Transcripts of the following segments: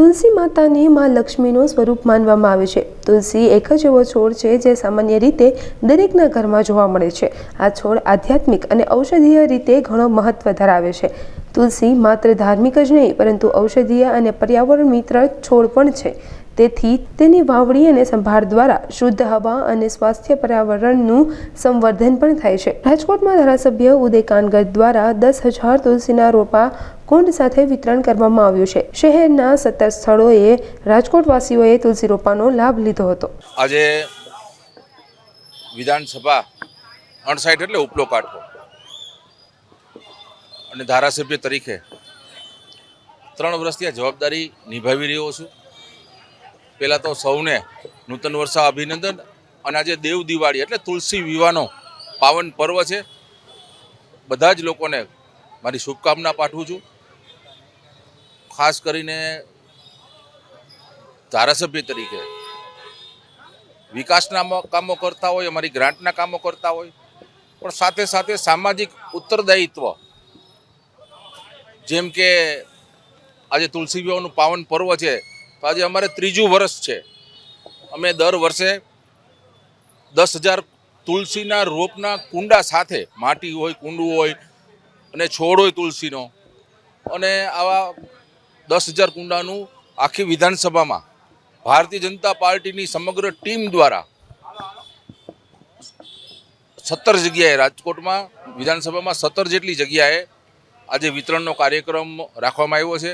તુલસી માતાને માં લક્ષ્મીનું સ્વરૂપ માનવામાં આવે છે. તુલસી એક જ એવો છોડ છે જે સામાન્ય રીતે દરેકના ઘરમાં જોવા મળે છે. આ છોડ આધ્યાત્મિક અને ઔષધીય રીતે ઘણો મહત્વ ધરાવે છે. તુલસી માત્ર ધાર્મિક જ નહીં, પરંતુ ઔષધીય અને પર્યાવરણ મિત્ર છોડ પણ છે. તેથી તેની વાવણી અને સંભાળ દ્વારા શુદ્ધ હવા અને સ્વાસ્થ્ય પર્યાવરણનું સંવર્ધન પણ થાય છે. રાજકોટમાં ધારાસભ્ય ઉદય કાનગર દ્વારા દસ હજાર તુલસીના રોપા કુંડ સાથે વિતરણ કરવામાં આવ્યું છે. શહેરના સત્તર સ્થળોએ રાજકોટવાસીઓએ તુલસી રોપાનો લાભ લીધો હતો. આજે વિધાનસભા અણસાઠ એટલે ઉપલો કાઢવો અને ધારાસભ્ય તરીકે ત્રણ વર્ષથી આ જવાબદારી નિભાવી રહ્યો છું. પહેલાં તો સૌને નૂતન વર્ષા અભિનંદન. અને આજે દેવ દિવાળી એટલે તુલસી વિવાહનો પાવન પર્વ છે. બધા જ લોકોને મારી શુભકામના પાઠવું છું. ખાસ કરીને ધારાસભ્ય તરીકે. વિકાસના કામો કરતા હોય, અમારી ગ્રાન્ટના કામો કરતા હોય. પણ સાથે સાથે સામાજિક ઉત્તરદાયિત્વ. જેમ કે આજે તુલસી વિવાહનું પાવન પર્વ છે. તો આજે અમારે ત્રીજું વર્ષ છે. અમે દર વર્ષે દસ હજાર તુલસીના રોપના કુંડા સાથે, માટી હોય, કુંડું હોય અને છોડ હોય તુલસીનો, અને આવા દસ હજાર કુંડાનું આખી વિધાનસભામાં ભારતીય જનતા પાર્ટીની સમગ્ર ટીમ દ્વારા સત્તર જગ્યાએ રાજકોટમાં, વિધાનસભામાં સત્તર જેટલી જગ્યાએ આજે વિતરણનો કાર્યક્રમ રાખવામાં આવ્યો છે.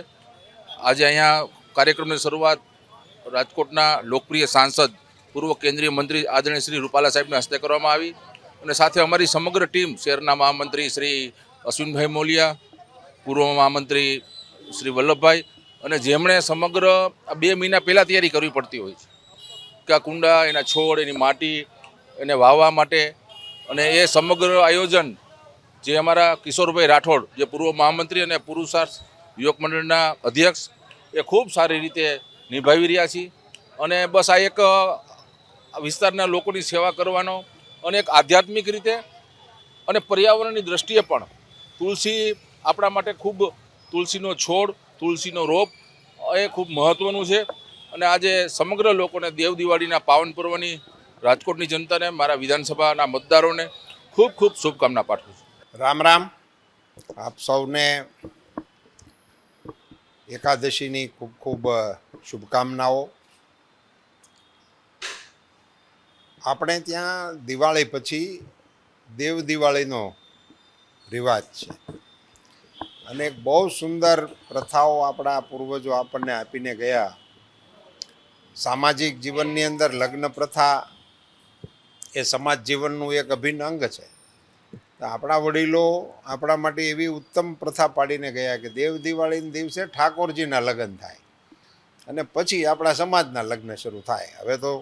આજે અહીંયા કાર્યક્રમની શરૂઆત રાજકોટના લોકપ્રિય સાંસદ, પૂર્વ કેન્દ્રીય મંત્રી આદરણીય શ્રી રૂપાલા સાહેબના હસ્તે કરવામાં આવી અને સાથે અમારી સમગ્ર ટીમ શહેરના મહામંત્રી શ્રી અશ્વિનભાઈ મોલિયા, પૂર્વ મહામંત્રી શ્રી વલ્લભભાઈ અને જેમણે સમગ્ર બે મહિના પહેલાં તૈયારી કરવી પડતી હોય છે કે આ કુંડા, એના છોડ, એની માટી, એને વાવવા માટે અને એ સમગ્ર આયોજન જે અમારા કિશોરભાઈ રાઠોડ, જે પૂર્વ મહામંત્રી અને પુરુષાર્થ યુવક મંડળના અધ્યક્ષ એ ખૂબ સારી રીતે નિભાવી રહ્યા છીએ. અને બસ આ એક વિસ્તારના લોકોની સેવા કરવાનો અને એક આધ્યાત્મિક રીતે અને પર્યાવરણની દ્રષ્ટિએ પણ તુલસી આપણા માટે ખૂબ તુલસીનો છોડ, તુલસીનો રોપ, એ ખૂબ મહત્ત્વનું છે. અને આજે સમગ્ર લોકોને દેવ દિવાળીના પાવન પર્વની રાજકોટની જનતાને, મારા વિધાનસભાના મતદારોને ખૂબ ખૂબ શુભકામના પાઠવું છું. રામ રામ. આપ સૌને એકાદશીની ખૂબ ખૂબ શુભકામનાઓ આપણે ત્યાં દિવાળી પછી દેવ દિવાળીનો રિવાજ છે. અને બહુ સુંદર પ્રથાઓ આપણા પૂર્વજો આપણને આપીને ગયા. સામાજિક જીવનની અંદર લગ્ન પ્રથા એ સમાજ જીવનનું એક અભિન્ન અંગ છે. તો આપણા વડીલો આપણા માટે એવી ઉત્તમ પ્રથા પાડીને ગયા કે દેવ દિવાળીના દિવસે ઠાકોરજીના લગ્ન થાય અને પછી આપણા સમાજના લગ્ન શરૂ થાય. હવે તો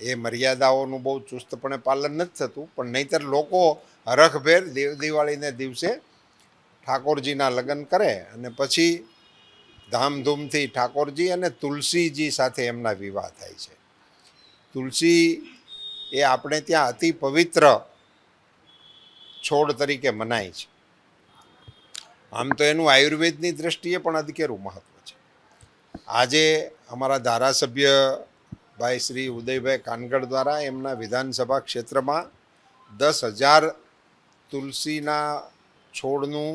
એ મર્યાદાઓનું બહુ ચુસ્તપણે પાલન નથી થતું, પણ નહીંતર લોકો હરખભેર દેવ દિવાળીને દિવસે ઠાકોરજીના લગ્ન કરે અને પછી ધામધૂમથી ઠાકોરજી અને તુલસીજી સાથે એમના વિવાહ થાય છે. તુલસી એ આપણે ત્યાં અતિ પવિત્ર છોડ તરીકે મનાય છે. આમ તો એનું આયુર્વેદની દ્રષ્ટિએ પણ અધકેરું મહત્વ છે. આજે અમારા ધારાસભ્ય ભાઈ શ્રી ઉદયભાઈ કાનગડ દ્વારા એમના વિધાનસભા ક્ષેત્રમાં દસ હજાર તુલસીના છોડનું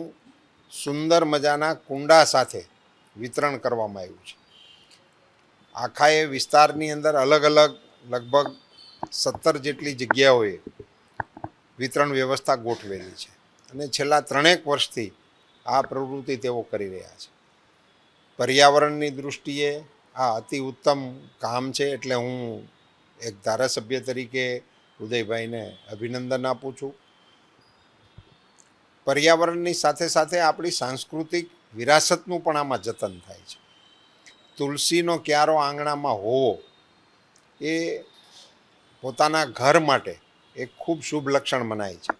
સુંદર મજાના કુંડા સાથે વિતરણ કરવામાં આવ્યું છે. આખા એ વિસ્તારની અંદર અલગ અલગ લગભગ સત્તર જેટલી જગ્યાઓએ વિતરણ વ્યવસ્થા ગોઠવેલી છે. અને છેલ્લા ત્રણેક વર્ષથી આ પ્રવૃત્તિ તેઓ કરી રહ્યા છે. પર્યાવરણની દૃષ્ટિએ આ અતિ ઉત્તમ કામ છે એટલે હું એક ધારાસભ્ય તરીકે ઉદયભાઈને અભિનંદન આપું છું. પર્યાવરણની સાથે સાથે આપણી સાંસ્કૃતિક વિરાસતનું પણ આમાં જતન થાય છે. તુલસીનો ક્યારો આંગણામાં હોવો એ પોતાના ઘર માટે એક ખૂબ શુભ લક્ષણ મનાય છે.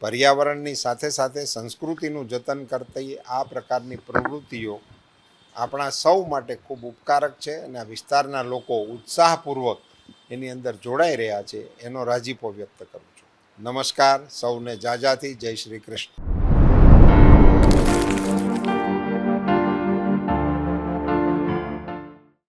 પર્યાવરણની સાથે સાથે સંસ્કૃતિનું જતન કરતી આ પ્રકારની પ્રવૃત્તિઓ આપણા સૌ માટે ખૂબ ઉપકારક છે અને આ વિસ્તારના લોકો ઉત્સાહપૂર્વક એની અંદર જોડાઈ રહ્યા છે. એનો રાજીપો વ્યક્ત કરું છું. નમસ્કાર, સૌને જાજાથી જય શ્રી કૃષ્ણ.